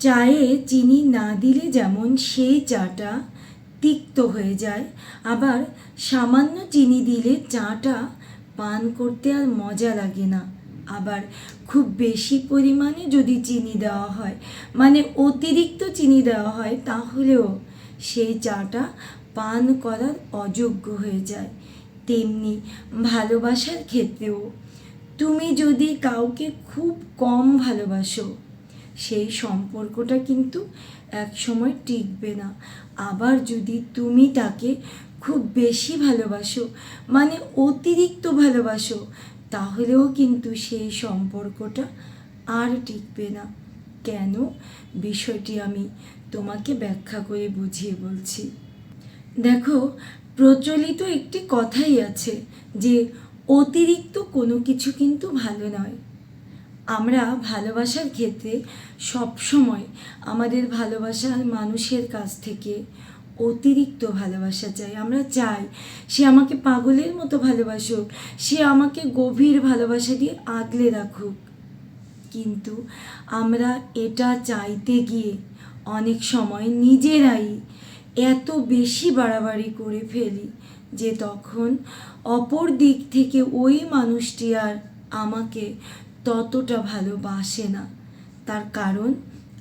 চায়ে চিনি না দিলে যেমন সেই চাটা তিক্ত হয়ে যায়, আবার সামান্য চিনি দিলে চাটা পান করতে আর মজা লাগে না। আবার খুব বেশি পরিমাণে যদি চিনি দেওয়া হয় মানে অতিরিক্ত চিনি দেওয়া হয়, তাহলেও সেই চাটা পান করার অযোগ্য হয়ে যায়। তেমনি ভালোবাসার ক্ষেত্রেও। তুমি যদি কাউকে খুব কম ভালোবাসো সেই সম্পর্কটা কিন্তু এক সময় টিকবে না। আবার যদি তুমি তাকে খুব বেশি ভালোবাসো মানে অতিরিক্ত ভালোবাসো, তাহলেও কিন্তু সেই সম্পর্কটা আর টিকবে না। কেন? বিষয়টি আমি তোমাকে ব্যাখ্যা করে বুঝিয়ে বলছি। দেখো, প্রচলিত একটি কথাই আছে যে, অতিরিক্ত কোনো কিছু কিন্তু ভালো নয়। আমরা ভালোবাসার ক্ষেত্রে সবসময় আমাদের ভালোবাসার মানুষের কাছ থেকে অতিরিক্ত ভালোবাসা চাই। আমরা চাই সে আমাকে পাগলের মতো ভালোবাসুক, সে আমাকে গভীর ভালোবাসা দিয়ে আগলে রাখুক। কিন্তু আমরা এটা চাইতে গিয়ে অনেক সময় নিজেরাই এত বেশি বাড়াবাড়ি করে ফেলি যে তখন অপর দিক থেকে ওই মানুষটি আর আমাকে ততটা ভালোবাসে না। তার কারণ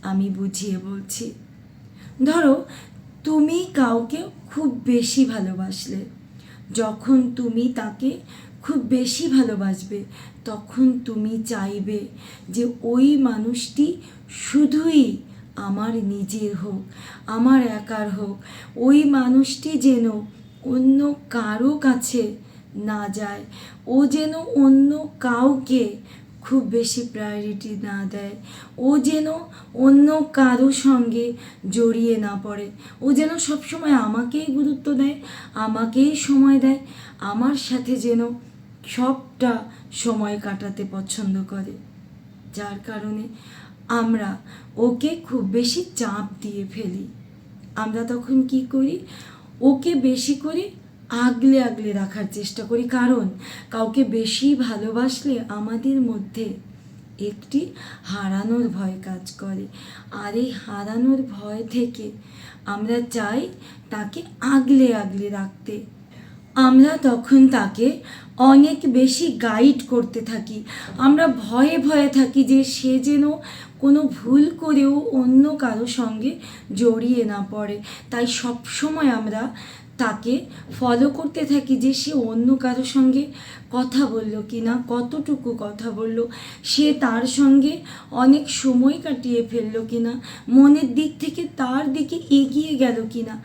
আমি বুঝিয়ে বলছি। ধরো, তুমি কাউকে খুব বেশি ভালোবাসলে। যখন তুমি তাকে খুব বেশি ভালোবাসবে, তখন তুমি চাইবে যে ওই মানুষটি শুধুই আমার নিজের হোক, আমার একার হোক। ওই মানুষটি যেন অন্য কারও কাছে না যায়। ও যেন অন্য কাউকে খুব বেশি প্রায়োরিটি না দেয়। ও যেন অন্য কারও সঙ্গে জড়িয়ে না পড়ে। ও যেন সবসময় আমাকেই গুরুত্ব দেয়, আমাকেই সময় দেয়, আমার সাথে যেন সবটা সময় কাটাতে পছন্দ করে। যার কারণে আমরা ওকে খুব বেশি চাপ দিয়ে ফেলি। আমরা তখন কি করি? ওকে বেশি করে আগলে আগলে রাখার চেষ্টা করি। কারণ, কাউকে বেশি ভালোবাসলে আমাদের মধ্যে একটি হারানোর ভয় কাজ করে। আর এই হারানোর ভয় থেকে আমরা চাই তাকে আগলে আগলে রাখতে। আমরা তখন তাকে অনেক বেশি গাইড করতে থাকি। আমরা ভয়ে ভয়ে থাকি যে সে যেন কোনো ভুল করেও অন্য কারও সঙ্গে জড়িয়ে না পড়ে। তাই সব সময় আমরা তাকে ফলো করতে থাকি যে সে অন্য কারও সঙ্গে কথা বলল কি না কতটুকু কথা বলল, সে তার সঙ্গে অনেক সময় কাটিয়ে ফেলল কি না মনের দিক থেকে তার দিকে এগিয়ে গেল কি না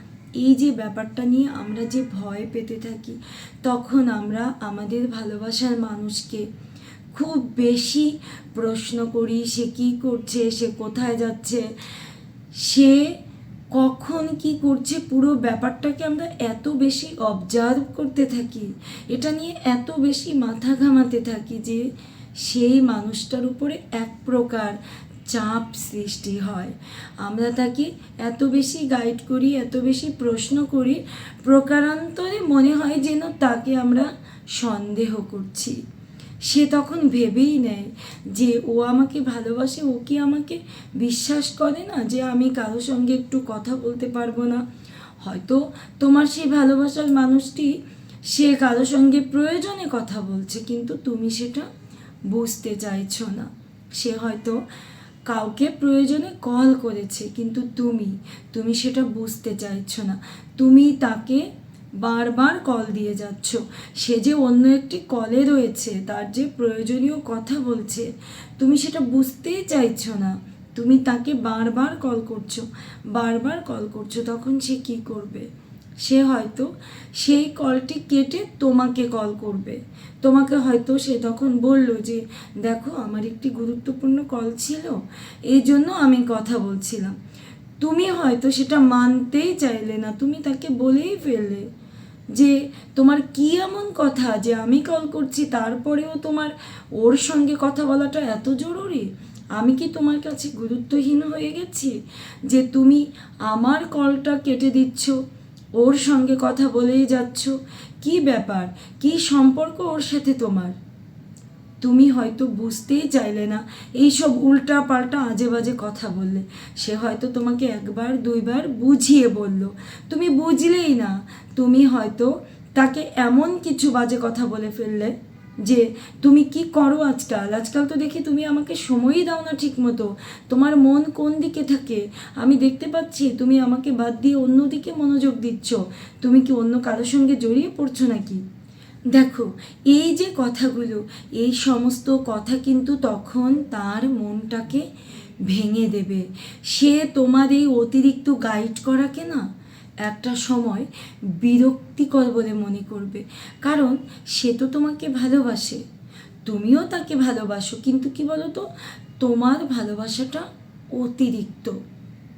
এই যে ব্যাপারটা নিয়ে আমরা যে ভয় পেতে থাকি, তখন আমরা আমাদের ভালোবাসার মানুষকে খুব বেশি প্রশ্ন করি, সে কী করছে, সে কোথায় যাচ্ছে, সে কখন কি করছে পুরো ব্যাপারটাকে আমরা এত বেশি অবজার্ভ করতে থাকি। এটা নিয়ে এত বেশি মাথা ঘামাতে থাকি যে সেই মানুষটার উপরে এক প্রকার চাপ সৃষ্টি হয়। আমরা তাকে এত বেশি গাইড করি, এত বেশি প্রশ্ন করি, প্রকারান্তরে মনে হয় যেন তাকে আমরা সন্দেহ করছি। সে তখন ভেবেই নেয় যে ও আমাকে ভালোবাসে, ও কি আমাকে বিশ্বাস করে না যে আমি কারও সঙ্গে একটু কথা বলতে পারব না? হয়তো তোমার সেই ভালোবাসার মানুষটি সে কারও সঙ্গে প্রয়োজনে কথা বলছে, কিন্তু তুমি সেটা বুঝতে চাইছো না। সে হয়তো কাউকে প্রয়োজনে কল করেছে, কিন্তু তুমি তুমি সেটা বুঝতে চাইছো না। তুমি তাকে বারবার কল দিয়ে যাচ্ছ। সে যে অন্য একটি কলে রয়েছে, তার যে প্রয়োজনীয় কথা বলছে, তুমি সেটা বুঝতেই চাইছো না। তুমি তাকে বারবার কল করছ, বারবার কল করছ, তখন সে কি করবে? সে হয়তো সেই কলটি কেটে তোমাকে কল করবে। তোমাকে হয়তো সে তখন বলল যে, দেখো, আমার একটি গুরুত্বপূর্ণ কল ছিল, এই জন্য আমি কথা বলছিলাম। তুমি হয়তো সেটা মানতেই চাইলে না, তুমি তাকে বলেই ফেললে। যে তোমার কি এমন কথা যে আমি কল করছি, তারপরেও তোমার ওর সঙ্গে কথা বলাটা এত জরুরি? আমি কি তোমার কাছে গুরুত্বহীন হয়ে গেছি যে তুমি আমার কলটা কেটে দিচ্ছ, ওর সঙ্গে কথা বলেই যাচ্ছ? কি ব্যাপার? কি সম্পর্ক ওর সাথে তোমার? তুমি হয়তো বুঝতেই চাইলে না, এইসব উল্টা পাল্টা আজে বাজে কথা বললে। সে হয়তো তোমাকে একবার, দুইবার বুঝিয়ে বলল। তুমি বুঝলেই না, তুমি হয়তো তাকে এমন কিছু বাজে কথা বলে ফেললে যে, তুমি কি করো আজকাল? আজকাল তো দেখি তুমি আমাকে সময়ই দাও না ঠিক মতো তোমার মন কোন দিকে থাকে? আমি দেখতে পাচ্ছি তুমি আমাকে বাদ দিয়ে অন্যদিকে মনোযোগ দিচ্ছ। তুমি কি অন্য কারোর সঙ্গে জড়িয়ে পড়ছো নাকি? দেখো, এই যে কথাগুলো, এই সমস্ত কথা কিন্তু তখন তার মনটাকে ভেঙে দেবে। সে তোমার এই অতিরিক্ত গাইড করাকে না একটা সময় বিরক্তিকর বলে মনে করবে। কারণ সে তো তোমাকে ভালোবাসে। তুমিও তাকে ভালোবাসো, কিন্তু কি বলো তো তোমার ভালোবাসাটা অতিরিক্ত।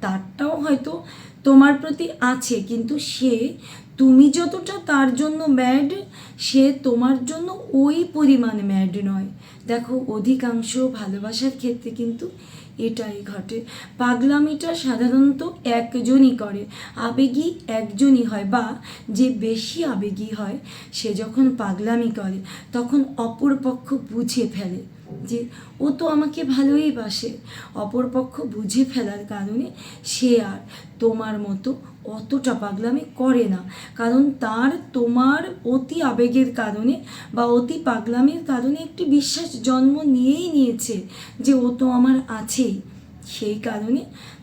তারটাও হয়তো তোমার প্রতি আছে, কিন্তু সে তুমি যতটা তার জন্য ম্যাড সে তোমার জন্য ওই পরিমাণ ম্যাড নয়। দেখো, অধিকাংশ ভালোবাসার ক্ষেত্রে কিন্তু এটাই ঘটে। পাগলামিটা সাধারণত একজনই করে। আবেগী একজনই হয় বা যে বেশি আবেগী হয়, সে যখন পাগলামি করে, তখন অপরপক্ষ বুঝে ফেলে যে ও তো আমাকে ভালোই বাসে। অপরপক্ষ বুঝে ফেলার কারণে সে আর তোমার মতো অতটা পাগলামি করে না। কারণ তার, তোমার অতি আবেগের কারণে বা অতি পাগলামির কারণে একটি বিশ্বাস জন্ম নিয়েই নিয়েছে যে ও তো আমার আছেই সেই কারণে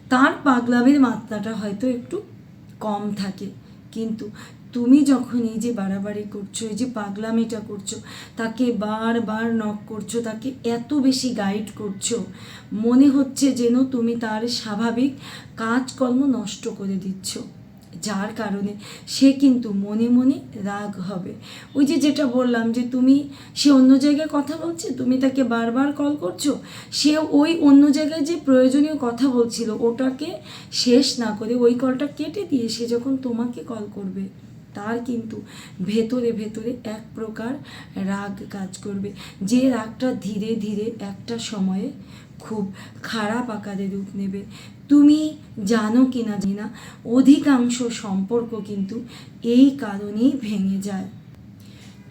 তার পাগলামির মাত্রাটা হয়তো একটু কম থাকে। কিন্তু তুমি যখন এই যে বাড়াবাড়ি করছ, এই যে পাগলামিটা করছ, তাকে বারবার নক করছ, তাকে এত বেশি গাইড করছ, মনে হচ্ছে যেন তুমি তার স্বাভাবিক কাজকর্ম নষ্ট করে দিচ্ছ। যার কারণে সে কিন্তু মনে মনে রাগ হবে। ওই যে যেটা বললাম যে তুমি, সে অন্য জায়গায় কথা বলছে, তুমি তাকে বারবার কল করছ সে ওই অন্য জায়গায় যে প্রয়োজনীয় কথা বলছিল, ওটাকে শেষ না করে ওই কলটা কেটে দিয়ে সে যখন তোমাকে কল করবে। তার কিন্তু ভেতরে ভেতরে এক প্রকার রাগ কাজ করবে। যে রাগটা ধীরে ধীরে একটা সময়ে খুব খারাপ আকারে রূপ নেবে। তুমি জানো কি না জানি না, অধিকাংশ সম্পর্ক কিন্তু এই কারণেই ভেঙে যায়।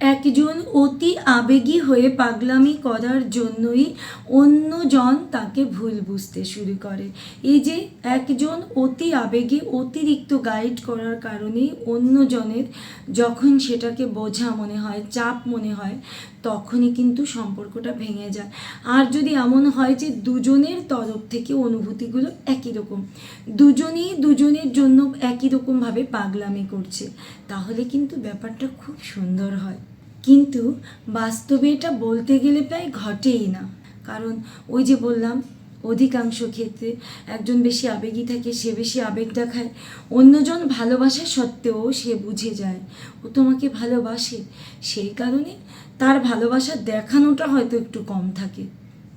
একজন অতি আবেগী হয়ে পাগলামি করার জন্যই অন্যজন তাকে ভুল বুঝতে শুরু করে। এই যে একজন অতি আবেগে অতিরিক্ত গাইড করার কারণেই অন্যজনের যখন সেটাকে বোঝা মনে হয়, চাপ মনে হয়, তখনই কিন্তু সম্পর্কটা ভেঙে যায়। আর যদি এমন হয় যে দুজনের তরফ থেকে অনুভূতিগুলো একই রকম, দুজনেই দুজনের জন্য একই রকমভাবে পাগলামি করছে তাহলে কিন্তু ব্যাপারটা খুব সুন্দর হয়। কিন্তু বাস্তবে এটা বলতে গেলে প্রায় ঘটেই না। কারণ ওই যে বললাম, অধিকাংশ ক্ষেত্রে একজন বেশি আবেগী থাকে, সে বেশি আবেগ দেখায়। অন্যজন ভালোবাসা সত্ত্বেও সে বুঝে যায়, ও তোমাকে ভালোবাসে। সেই কারণে তার ভালোবাসা দেখানোটা হয়তো একটু কম থাকে।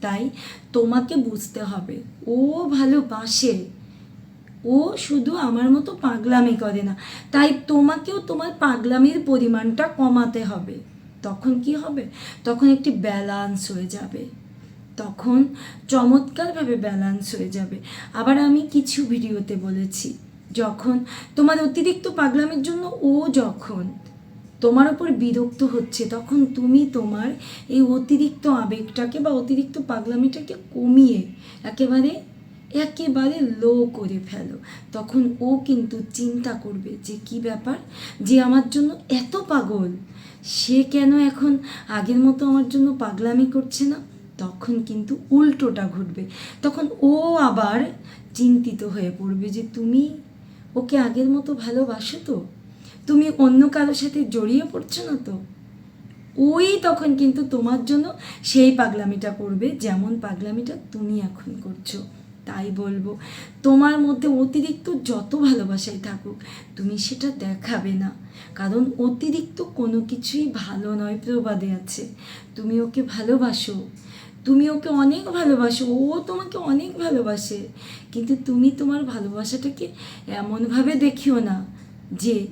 তাই তোমাকে বুঝতে হবে, ও ভালোবাসে। ও শুধু আমার মতো পাগলামি করে না, তাই তোমাকেও তোমার পাগলামির পরিমাণটা কমাতে হবে। তখন কি হবে? তখন একটি ব্যালান্স হয়ে যাবে। তখন চমৎকারভাবে ব্যালান্স হয়ে যাবে। আবার আমি কিছু ভিডিওতে বলেছি, যখন তোমার অতিরিক্ত পাগলামের জন্য ও যখন তোমার ওপর বিরক্ত হচ্ছে, তখন তুমি তোমার এই অতিরিক্ত আবেগটাকে বা অতিরিক্ত পাগলামিটাকে কমিয়ে একেবারে একেবারে লো করে ফেলো। তখন ও কিন্তু চিন্তা করবে যে কি ব্যাপার? যে আমার জন্য এত পাগল। সে কেন এখন আগের মতো আমার জন্য পাগলামি করছে না? তখন কিন্তু উল্টোটা ঘটবে। তখন ও আবার চিন্তিত হয়ে পড়বে যে তুমি ওকে আগের মতো ভালোবাসো তো? তুমি অন্য কারোর সাথে জড়িয়ে পড়ছো না তো? ওই তখন কিন্তু তোমার জন্য সেই পাগলামিটা করবে যেমন পাগলামিটা তুমি এখন করছ। তাই বলব, তোমার মধ্যে অতিরিক্ত যত ভালোবাসাই থাকুক, তুমি সেটা দেখাবে না। কারণ অতিরিক্ত কোনো কিছুই ভালো নয় প্রবাদে আছে। তুমি ওকে ভালোবাসো, তুমি ওকে অনেক ভালোবাসো, ও তোমাকে অনেক ভালোবাসে, কিন্তু তুমি তোমার ভালোবাসাটাকে এমনভাবে দেখিও না যে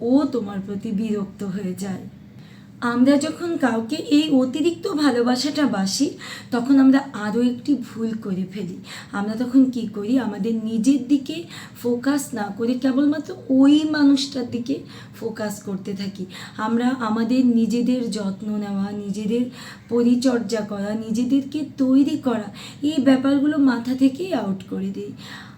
ও তোমার প্রতি বিরক্ত হয়ে যায়। আমরা যখন কাউকে এই অতিরিক্ত ভালোবাসাটা বাসি, তখন আমরা আরও একটি ভুল করে ফেলি। আমরা তখন কি করি? আমাদের নিজের দিকে ফোকাস না করে কেবলমাত্র ওই মানুষটার দিকে ফোকাস করতে থাকি। আমরা আমাদের নিজেদের যত্ন নেওয়া, নিজেদের পরিচর্যা করা, নিজেদেরকে তৈরি করা, এই ব্যাপারগুলো মাথা থেকেই আউট করে দিই।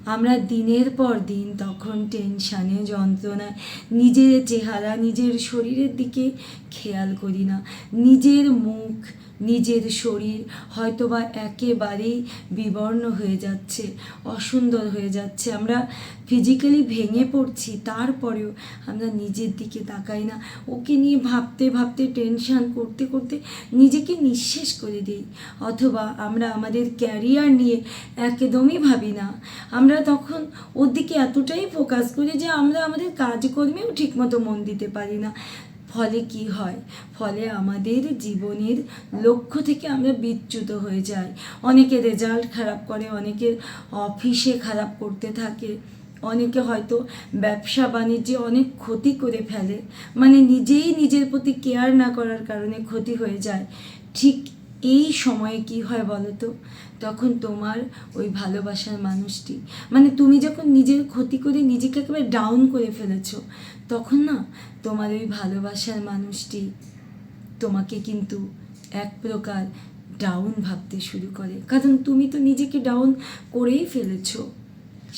আমরা দিনের পর দিন তখন টেনশানে, যন্ত্রণায়, নিজের চেহারা, নিজের শরীরের দিকে খেয়াল করি না। নিজের মুখ নিজের শরীর হয়তোবা একেবারেই বিবর্ণ হয়ে যাচ্ছে, অসুন্দর হয়ে যাচ্ছে। আমরা ফিজিক্যালি ভেঙে পড়ছি, তারপরেও আমরা নিজের দিকে তাকাই না। ওকে নিয়ে ভাবতে ভাবতে টেনশান করতে করতে নিজেকে নিঃশেষ করে দিই। অথবা আমরা আমাদের ক্যারিয়ার নিয়ে একদমই ভাবি না। আমরা তখন ওর দিকে এতটাই ফোকাস করি যে আমরা আমাদের কাজকর্মেও ঠিকমতো মন দিতে পারি না। ফলে কি হয়? ফলে আমাদের জীবনের লক্ষ্য থেকে আমরা বিচ্যুত হয়ে যাই। অনেকে রেজাল্ট খারাপ করে অনেকের অফিসে খারাপ করতে থাকে। অনেকে হয়তো ব্যবসা, বাণিজ্যে অনেক ক্ষতি করে ফেলে। মানে নিজেই নিজের প্রতি কেয়ার না করার কারণে ক্ষতি হয়ে যায়। ঠিক এই সময়ে কি হয় বলো তো? তখন তোমার ওই ভালোবাসার মানুষটি মানে তুমি যখন নিজের ক্ষতি করে নিজেকে একেবারে ডাউন করে ফেলেছো, তখন না তোমার ওই ভালোবাসার মানুষটি তোমাকে কিন্তু এক প্রকার ডাউন ভাবতে শুরু করে। কারণ তুমি তো নিজেকে ডাউন করেই ফেলেছো।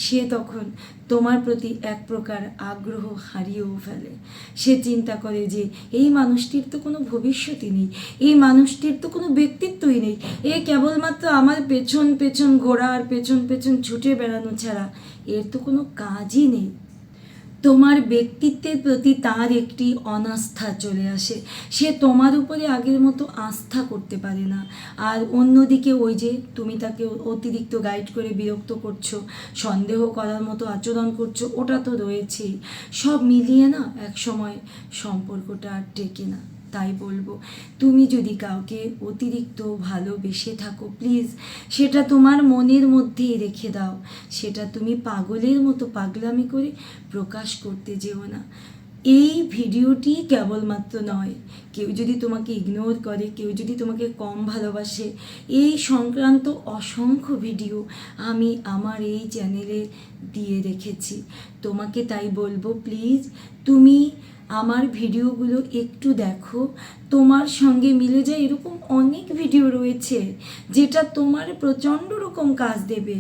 সে তখন তোমার প্রতি এক প্রকার আগ্রহ হারিয়েও ফেলে। সে চিন্তা করে যে, এই মানুষটির তো কোনো ভবিষ্যতই নেই, এই মানুষটির তো কোনো ব্যক্তিত্বই নেই, এ কেবলমাত্র আমার পেছন পেছন ঘোরা আর পেছন পেছন ছুটে বেড়ানো ছাড়া এর তো কোনো কাজই নেই। তোমার ব্যক্তিত্বের প্রতি তার একটি অনাস্থা চলে আসে। সে তোমার উপরে আগের মতো আস্থা করতে পারে না। আর অন্যদিকে ওই যে তুমি তাকে অতিরিক্ত গাইড করে বিরক্ত করছ, সন্দেহ করার মতো আচরণ করছ, ওটা তো রয়েছেই। সব মিলিয়ে না এক সময় সম্পর্কটা আর টেকে না। তাই বলব। তুমি যদি কাউকে অতিরিক্ত ভালোবেসে থাকো প্লিজ সেটা তোমার মনের মধ্যেই রেখে দাও। সেটা তুমি পাগলের মতো পাগলামি করে প্রকাশ করতে যেও না। এই ভিডিওটি কেবলমাত্র নয়, কেউ যদি তোমাকে ইগনোর করে, কেউ যদি তোমাকে কম ভালোবাসে, এই সংক্রান্ত অসংখ্য ভিডিও আমি আমার এই চ্যানেলে দিয়ে রেখেছি। তোমাকে তাই বলব প্লিজ তুমি আমার ভিডিওগুলো একটু দেখো। তোমার সঙ্গে মিলে যায় এরকম অনেক ভিডিও রয়েছে, যেটা তোমার প্রচণ্ড রকম কাজ দেবে।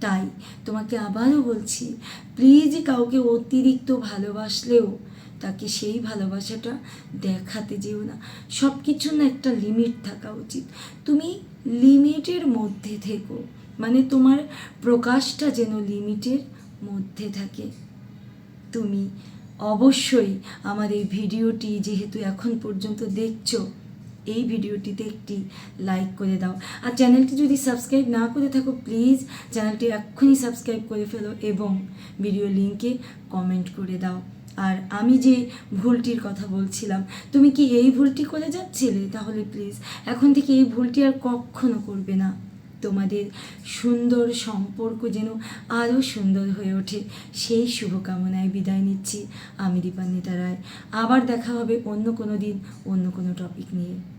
তাই তোমাকে আবারও বলছি প্লিজ কাউকে অতিরিক্ত ভালোবাসলেও তাকে সেই ভালোবাসাটা দেখাতে যেও না। সব কিছুর না একটা লিমিট থাকা উচিত। তুমি লিমিটের মধ্যে থেকো মানে তোমার প্রকাশটা যেন লিমিটের মধ্যে থাকে। তুমি অবশ্যই আমার এই ভিডিওটি যেহেতু এখন পর্যন্ত দেখছ, এই ভিডিওটিতে একটি লাইক করে দাও। আর চ্যানেলটি যদি সাবস্ক্রাইব না করে থাকো প্লিজ চ্যানেলটি এক্ষুনি সাবস্ক্রাইব করে ফেলো এবং ভিডিও লিঙ্কে কমেন্ট করে দাও। আর আমি যে ভুলটির কথা বলছিলাম, তুমি কি এই ভুলটি করে যাচ্ছিলে? তাহলে প্লিজ এখন থেকে এই ভুলটি আর কখনো করবে না। তোমাদের সুন্দর সম্পর্ক যেন আরও সুন্দর হয়ে ওঠে। সেই শুভকামনায় বিদায় নিচ্ছি। আমি দীপান্বিতা রায়। আবার দেখা হবে অন্য কোনো দিন, অন্য কোনো টপিক নিয়ে।